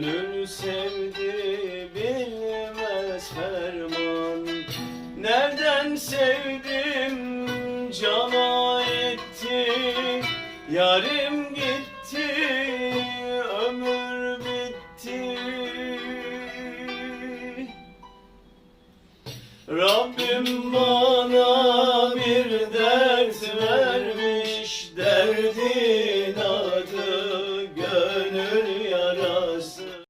Gönül sevdi bilmez ferman. Nereden sevdim cana etti. Yarim gitti ömür bitti. Rabbim bana bir dert vermiş Derdin adı gönül